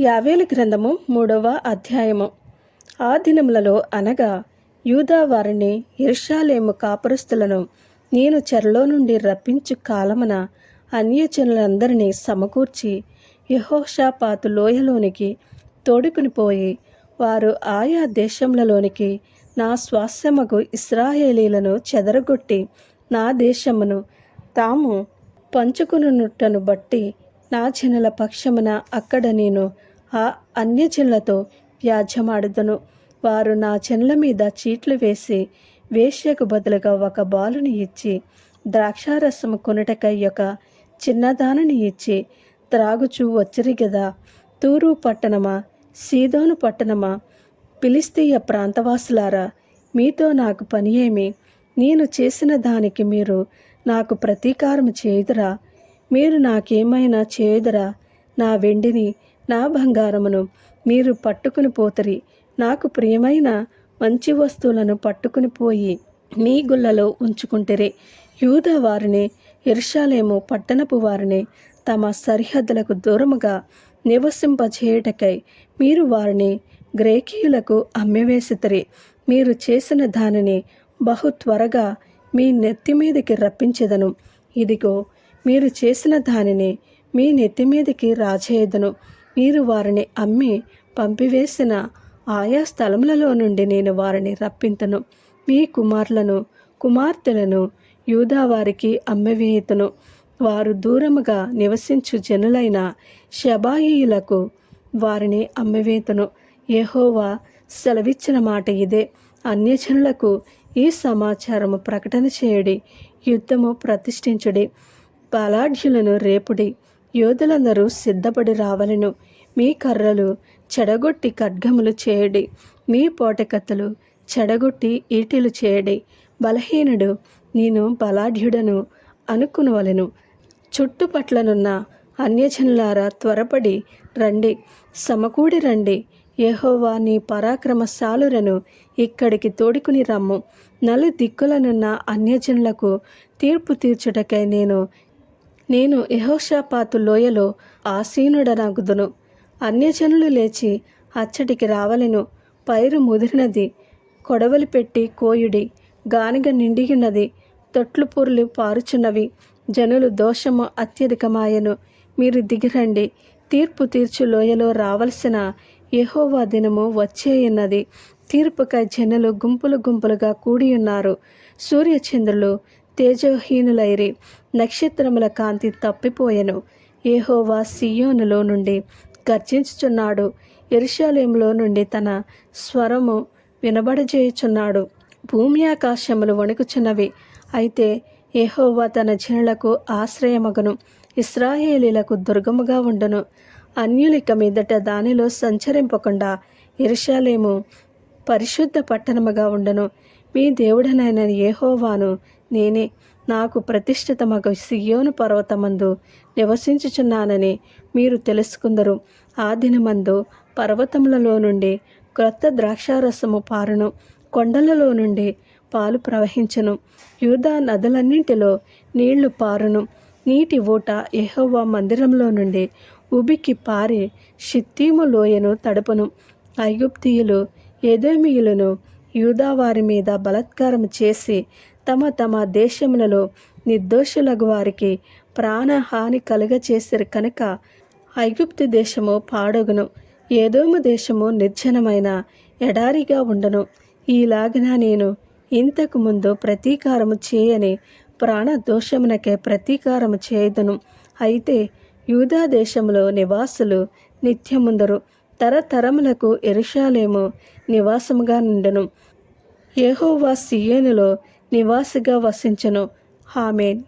యావేలి గ్రంథము మూడవ అధ్యాయము. ఆ దినములలో అనగా యూదా వారిని ఇర్షాలేము కాపురస్తులను నేను చెరలో నుండి రప్పించు కాలమున అన్యజనులందరినీ సమకూర్చి యహోషాపాతు లోయలోనికి తోడుకుని పోయి వారు ఆయా దేశములలోనికి నా స్వాస్యమగు ఇస్రాయేలీలను చెదరగొట్టి నా దేశమును తాము పంచుకునుటను బట్టి నా జనుల పక్షమున అక్కడ నేను ఆ అన్యజనులతో వ్యాజ్యమాడుదును. వారు నా చెన్ల మీద చీట్లు వేసి వేశ్యకు బదులుగా ఒక బాలుని ఇచ్చి ద్రాక్షారసము కొనుటకై ఒక చిన్నదానిని ఇచ్చి త్రాగుచూ వచ్చిరి గదా. తూరు పట్టణమా సీదోను పట్టణమా పిలిస్తీయ ప్రాంతవాసులారా మీతో నాకు పని ఏమి? నేను చేసిన దానికి మీరు నాకు ప్రతీకారం చేయుదురా. మీరు నాకేమైనా చేయుదురా? నా వెండిని నా బంగారమును మీరు పట్టుకుని పోతరి. నాకు ప్రియమైన మంచి వస్తువులను పట్టుకుని పోయి మీ గుళ్ళలో ఉంచుకుంటరే. యూద వారిని ఎరుషాలేము పట్టణపు వారిని తమ సరిహద్దులకు దూరముగా నివసింపచేయుటకై మీరు వారిని గ్రేకీయులకు అమ్మివేసితరి. మీరు చేసిన దానిని బహు త్వరగా మీ నెత్తి మీదకి రప్పించెదను. ఇదిగో మీరు చేసిన దానిని మీ నెత్తి మీదకి రాచేయదను మీరు వారిని అమ్మి పంపివేసిన ఆయా స్థలములలో నుండి నేను వారిని రప్పింతను. మీ కుమారులను కుమార్తెలను యూదావారికి అమ్మవేయుతను. వారు దూరముగా నివసించు జనులైన శబాయియులకు వారిని అమ్మవేతను యెహోవా సెలవిచ్చిన మాట ఇదే. అన్యజనులకు ఈ సమాచారము ప్రకటన చేయడి యుద్ధము ప్రతిష్ఠించుడి బలాఢ్యులను రేపుడి. యోధులందరూ సిద్ధపడి రావలను. మీ కర్రలు చెడగొట్టి ఖడ్గములు చేయడి. మీ పోటకత్తలు చెడగొట్టి ఈటెలు చేయడి. బలహీనుడు నేను బలాఢ్యుడను అనుకునవలెను. చుట్టుపట్లనున్న అన్యజనులారా త్వరపడి రండి. సమకూడి రండి. యెహోవా నీ పరాక్రమశాలురను ఇక్కడికి తోడుకుని రమ్ము. నలు దిక్కులనున్న అన్యజనులకు తీర్పు తీర్చుటకై నేను నేను యహోషాపాతు లోయలో ఆసీనుడనగుదును. అన్యజనులు లేచి అచ్చటికి రావలెను. పైరు ముదిరినది కొడవలి పెట్టి కోయుడి గానిగ నిండియున్నది తొట్లు పూర్లు పారుచున్నవి. జనులు దోషము అత్యధికమాయను. మీరు దిగిరండి. తీర్పు తీర్చు లోయలో రావలసిన యహోవా దినము వచ్చేయున్నది. తీర్పుకై జనులు గుంపులు గుంపులుగా కూడియున్నారు. సూర్యచంద్రులు తేజహీనులైరి. నక్షత్రముల కాంతి తప్పిపోయెను. ఏహోవా సియోనులో నుండి గర్జించుచున్నాడు. ఎరుషాలయంలో నుండి తన స్వరము వినబడజేయుచున్నాడు. భూమి ఆకాశములు వణుకుచున్నవి. అయితే ఏహోవా తన జనులకు ఆశ్రయమగను. ఇస్రాయేలీలకు దుర్గముగా ఉండును. అన్యులిక మీదట దానిలో సంచరింపకుండా ఎరుషాలేము పరిశుద్ధ పట్టణముగా ఉండను. మీ దేవుడనైన ఏహోవాను నేనే నాకు ప్రతిష్ఠిత మగ సియోను పర్వతమందు నివసించుచున్నానని మీరు తెలుసుకుందరు. ఆ దినమందు పర్వతములలో నుండి క్రొత్త ద్రాక్షారసము పారును. కొండలలో నుండి పాలు ప్రవహించును. యూదా నదులన్నింటిలో నీళ్ళు పారును. నీటి ఊట ఎహోవా మందిరంలో నుండి ఉబికి పారి షిత్తీము లోయను తడుపును. ఐగుప్తీయులు ఎదోమియులను యూదావారి మీద బలత్కారం చేసి తమ తమ దేశములలో నిర్దోషులగు వారికి ప్రాణహాని కలుగచేసిరు కనుక ఐగుప్తు దేశము పాడగును. ఏదోము దేశము నిర్జనమైన ఎడారిగా ఉండను. ఈలాగిన నేను ఇంతకు ముందు ప్రతీకారము చేయని ప్రాణదోషమునకే ప్రతీకారము చేయదును. అయితే యూదా దేశంలో నివాసులు నిత్యముందరు. తరతరములకు ఎరుషాలేము నివాసముగా నుండెను. యెహోవా సియేనులో నివాసిగా వసించను. ఆమెన్.